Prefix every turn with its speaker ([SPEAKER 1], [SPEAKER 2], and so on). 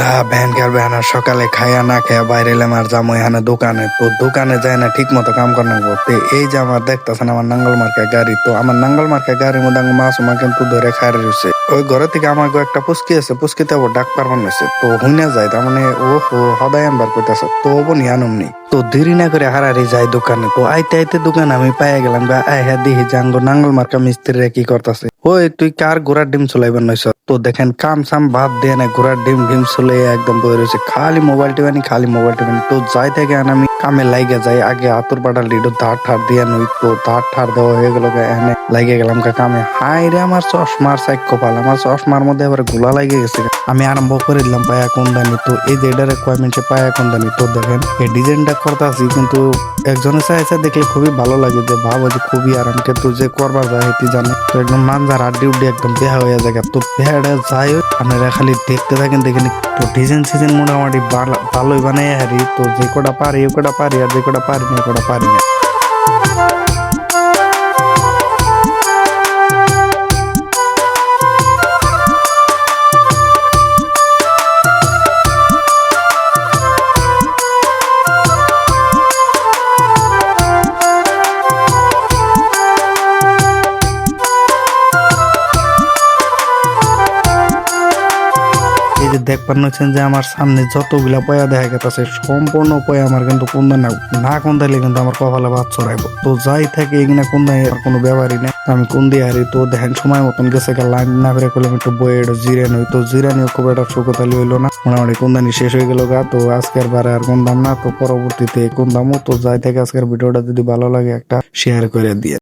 [SPEAKER 1] আহ ভ্যানকার van সকালে খাইয়া না খাইয়া বাইরে এলাম আর যাব এখানে দোকানে। তো দোকানে যায় না ঠিক মতো কাম করানো তো এই যে আমার দেখতেছেন আমার নাঙ্গল মার্কা গাড়ি, তো আমার নাঙ্গল মার্কা গাড়ির মধ্যে আমার মাছ মা কিন্তু ধরে খাই রয়েছে ওই ঘরে থেকে আমার একটা পুস্কি আছে পুস্কিতে আবার ডাক পারবার হয়েছে তো হুইনা যায়, তার মানে ও হদায় আমার করতেছে তো বোন নি। আনুমনি তো দেরি না করে হারারি যায় দোকানে। তো আইতে আইতে দোকান আমি পাইয়া গেলাম গা আই হ্যাঁ দিহি জাঙ্গো নাঙ্গল মার্কা মিস্ত্রিরা কি করতেছে। ওই, তুই কার ঘোড়ার ডিম চলাইবার নইছ তো দেখেন, কাম সাম বাদ দিয়ে না ঘোড়ার ডিম ডিম চলে একদম বই রয়েছে খালি মোবাইল টিপানি খালি মোবাইল টিপানি তো যাই থেকে আমি কামে লাইগে যাই, আগে আতর পাটাল লিডো ধার ঠার দিয়ে নই। তো ধার ঠার দেওয়া হয়ে গেল এখানে লাইগে গেলাম কামে। হাই রে আমার চশমার সাইক কপাল, আমার চশমার মধ্যে আবারগুলা লাগে গেছে আমি আরম্ভ করে দিলাম পায়া কোন দানি তো এই যে এটারে কয় মিনিটে পায়া কোন দানি তো দেখেন, এই ডিজাইনটা করতেছি কিন্তু একজনের চাইছে দেখলে খুবই ভালো লাগে যে, ভাবো যে খুবই আরাম, কিন্তু যে করবার যায় হেতি জানে তো একদম মানজার আড্ডি উড্ডি একদম বেহা হয়ে যায়। তো বেহাটা যাই আপনারা খালি দেখতে থাকেন দেখেন তো ডিজাইন সিজন মোটামুটি ভালো- ভালোই বানাই হারি তো যে কটা পারি এ কটা পারি, আর যে কটা পারি না কটা পারি না। এই যে দেখবার নচ্ছেন যে আমার সামনে যতগুলা পয়া দেখা গেছে সম্পূর্ণ পয়া আমার কিন্তু কোনদা না। না কোন দিলে কিন্তু আমার কপালে ভাত চড়াইবো তো যাই থাকে এগুলা কোন আর কোনো ব্যাপারই না আমি কোন দিয়ে হারি তো দেখেন সময় মতন গেছে লাইন না করে করলাম একটু একটু জিরে নই। তো জিরা নিয়ে খুব একটা সুখতালি হইল না। মোটামুটি কোন দানি শেষ হয়ে গেল গা, তো আজকের বারে আর কোন দাম না। তো পরবর্তীতে কোন দামও তো যাই থেকে আজকের ভিডিওটা যদি ভালো লাগে একটা শেয়ার করে দিয়ে।